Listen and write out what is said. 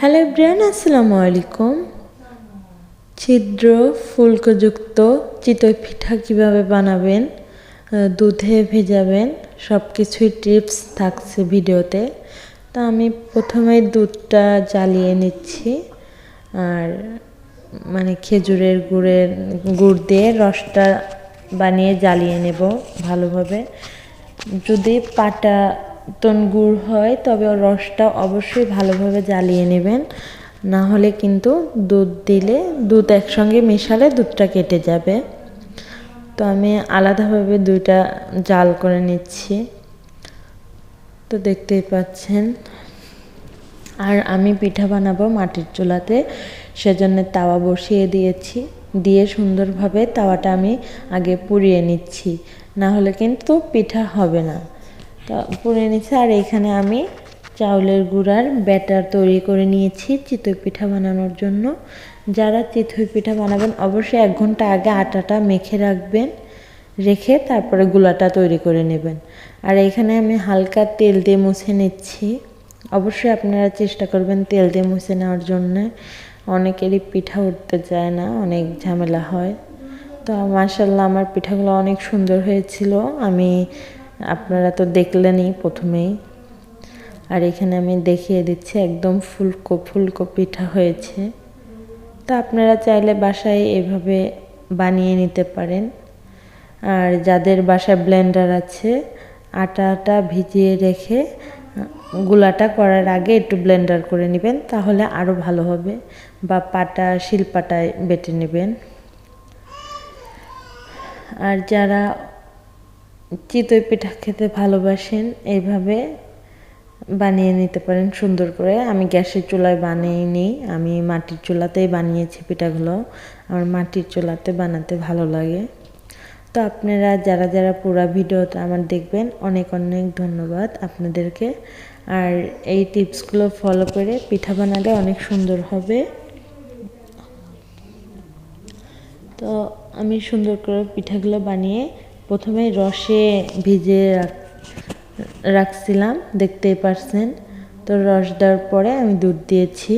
Hello Brian আসসালামু আলাইকুম ছিদ্র, ফুলকযুক্ত, চিতই পিঠা কীভাবে বানাবেন দুধে ভেজাবেন সব কিছুই টিপস থাকছে ভিডিওতে। তা আমি প্রথমে দুধটা জ্বালিয়ে নিচ্ছি। আর মানে খেজুরের গুড়ের গুড় দিয়ে রসটা বানিয়ে জ্বালিয়ে নেব ভালোভাবে। যদি পাটা তন গুড় হয়, তবে রসটা অবশ্যই ভালোভাবে জ্বালিয়ে নেবেন। না হলে কিন্তু দুধ দিলে, দুধ একসঙ্গে মেশালে দুধটা কেটে যাবে। তো আমি আলাদাভাবে দুইটা জাল করে নিচ্ছি। তো দেখতেই পাচ্ছেন। আর আমি পিঠা বানাবো মাটির চুলাতে, সেজন্য তাওয়া বসিয়ে দিয়েছি। দিয়ে সুন্দরভাবে তাওয়াটা আমি আগে পুড়িয়ে নিচ্ছি। না হলে কিন্তু পিঠা হবে না। তো পুড়িয়ে নিচ্ছি আর এখানে আমি চাউলের গুঁড়ার ব্যাটার তৈরি করে নিয়েছি চিতই পিঠা বানানোর জন্য। যারা চিতই পিঠা বানাবেন, অবশ্যই এক ঘণ্টা আগে আটাটা মেখে রাখবেন, রেখে তারপরে গুলাটা তৈরি করে নেবেন। আর এখানে আমি হালকা তেল দিয়ে মুছে নিচ্ছি। অবশ্যই আপনারা চেষ্টা করবেন তেল দিয়ে মুছে নেওয়ার জন্য। অনেকেরই পিঠা উঠতে চায় না, অনেক ঝামেলা হয়। তো মার্শাল্লাহ আমার পিঠাগুলো অনেক সুন্দর হয়েছিল। আমি আপনারা তো দেখলেনই প্রথমেই। আর এখানে আমি দেখিয়ে দিচ্ছি, একদম ফুলকো ফুলকো পিঠা হয়েছে। তা আপনারা চাইলে বাসায় এভাবে বানিয়ে নিতে পারেন। আর যাদের বাসায় ব্লেন্ডার আছে, আটাটা ভিজিয়ে রেখে গুলাটা করার আগে একটু ব্লেন্ডার করে নেবেন, তাহলে আরও ভালো হবে। বা পাটা, শিলপাটায় বেটে নেবেন। আর যারা চিতই পিঠা খেতে ভালোবাসেন এইভাবে বানিয়ে নিতে পারেন সুন্দর করে। আমি গ্যাসের চুলায় বানিয়ে আমি মাটির চুলাতেই বানিয়েছি পিঠাগুলো। আমার মাটির চুলাতে বানাতে ভালো লাগে। তো আপনারা যারা যারা পুরো ভিডিওটা আমার দেখবেন, অনেক অনেক ধন্যবাদ আপনাদেরকে। আর এই টিপসগুলো ফলো করে পিঠা বানালে অনেক সুন্দর হবে। তো আমি সুন্দর করে পিঠাগুলো বানিয়ে প্রথমে রসে ভিজে রাখছিলাম দেখতেই পারছেন। তো রস দেওয়ার পরে আমি দুধ দিয়েছি।